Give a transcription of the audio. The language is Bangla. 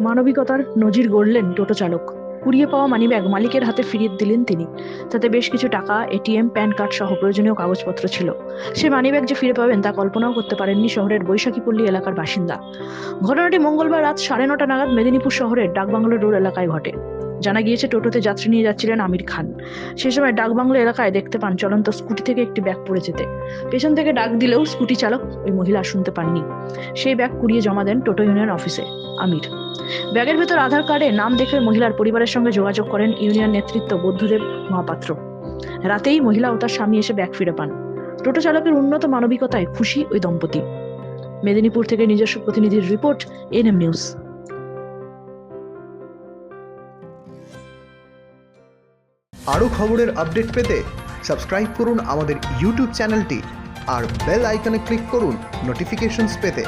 মানবিকতার নজির গড়লেন টোটো চালক। কুড়িয়ে পাওয়া মানিব্যাগ মালিকের হাতে ফিরিয়ে দিলেন তিনি। তাতে বেশ কিছু টাকা, এটিএম, প্যান কার্ড সহ প্রয়োজনীয় কাগজপত্র ছিল। সে মানিব্যাগ যে ফিরে পাবেন তা কল্পনাও করতে পারেননি শহরের বৈশাখীপল্লী এলাকার বাসিন্দা। ঘটনাটি মঙ্গলবার রাত সাড়ে নটা নাগাদ মেদিনীপুর শহরের ডাকবাংলো রোড এলাকায় ঘটে। জানা গিয়েছে, টোটোতে যাত্রী নিয়ে যাচ্ছিলেন আমির খান। সে সময় ডাকবাংলো এলাকায় দেখতে পান চলন্ত স্কুটি থেকে একটি ব্যাগ পড়ে যেতে। পেছন থেকে ডাক দিলেও স্কুটি চালক ওই মহিলা শুনতে পাননি। সেই ব্যাগ কুড়িয়ে জমা দেন টোটো ইউনিয়ন অফিসে। আমির ব্যাগের ভেতর আধার কার্ডে নাম দেখে মহিলার পরিবারের সঙ্গে যোগাযোগ করেন ইউনিয়ন নেতৃত্ব বুদ্ধদেব মহাপাত্র। রাতেই মহিলা ও তার স্বামী এসে ব্যাগ ফিরে পান। টোটো চালকের উন্নত মানবিকতায় খুশি ওই দম্পতি। মেদিনীপুর থেকে নিজস্ব প্রতিনিধির রিপোর্ট, এনএম নিউজ। আরও খবরের আপডেট পেতে সাবস্ক্রাইব করুন আমাদের ইউটিউব চ্যানেলটি আর বেল আইকনে ক্লিক করুন নোটিফিকেশনস পেতে।